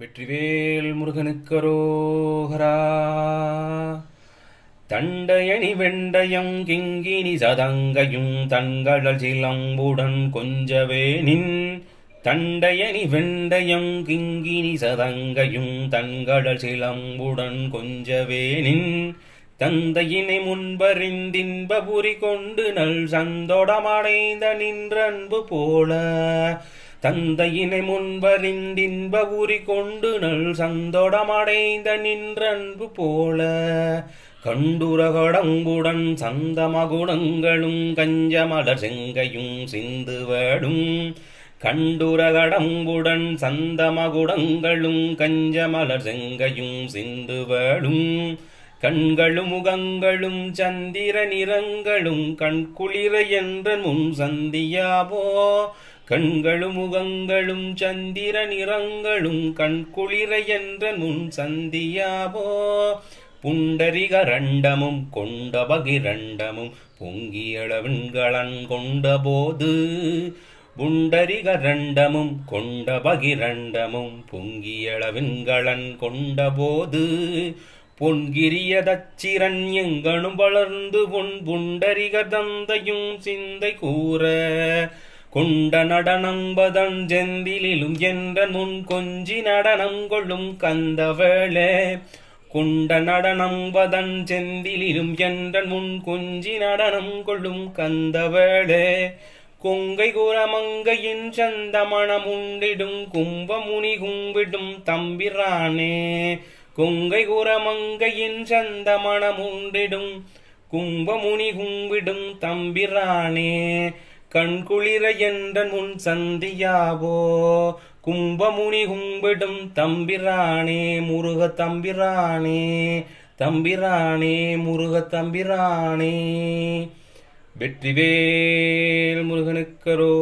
வெற்றிவேல் முருகனுக்கரோகரா தண்டயணி வெண்டயம் கிங்கினி சதங்கையும் தங்கடல் சிலம்புடன் கொஞ்சவே நின். தண்டயணி வெண்டயம் கிங்கினி சதங்கையும் தங்கடல் சிலம்புடன் கொஞ்சவே நின். தந்தையினை முன்பறிந்தின்பபுரி கொண்டு நல் சந்தோடமடைந்த நின்றன்பு போல தந்தையினை முன்பறிந்தின்ப உரி கொண்டு நல் சந்தோடமடைந்த நின்றன்பு போல கண்டுரகடங்குடன் சந்தமகுடங்களும் கஞ்சமலர் செங்கையும் சிந்துவடும். கண்டுரகடங்குடன் சந்தமகுடங்களும் கஞ்சமலர் செங்கையும் சிந்துவடும். கண்களும் முகங்களும் சந்திர நிறங்களும் கண்குளிர என்ற முன் சந்தியாவோ கண்களும் முகங்களும் சந்திர நிறங்களும் கண்குளிர என்ற முன் சந்தியாவோ? புண்டரிக ரண்டமும் கொண்ட பகிரண்டமும் பொங்கியளவின்களன் புண்டரிக ரண்டமும் கொண்ட பகிரண்டமும் பொங்கியளவின்களன் கொண்டபோது பொன்கிரிய தச்சிரன் எங்கனும் வளர்ந்து பொன் புண்டரிக தந்தையும் சிந்தை கூற கொண்ட நடனம்பதன் ஜெந்திலும் என்ற முன் கொஞ்சி நடனம் கொள்ளும் கந்தவளே. குண்ட நடனம் வதன் செந்திலும் என்ற முன் குஞ்சி நடனம் கொள்ளும் கந்தவளே. கொங்கை குரமங்கையின் சந்தமணம் உண்டிடும் கும்பமுனி கும்பிடும் தம்பிரானே. கொங்கை குரமங்கையின் சந்தமணம் உண்டிடும் கும்பமுனி கும்பிடும் தம்பிரானே. கண்குளிர என்ற முன் சந்தியாவோ? கும்பமுனி கும்பிடும் தம்பிரானே முருக தம்பிரானே தம்பிரானே முருக தம்பிரானே. வெற்றிவேல் முருகனுக்கரோ.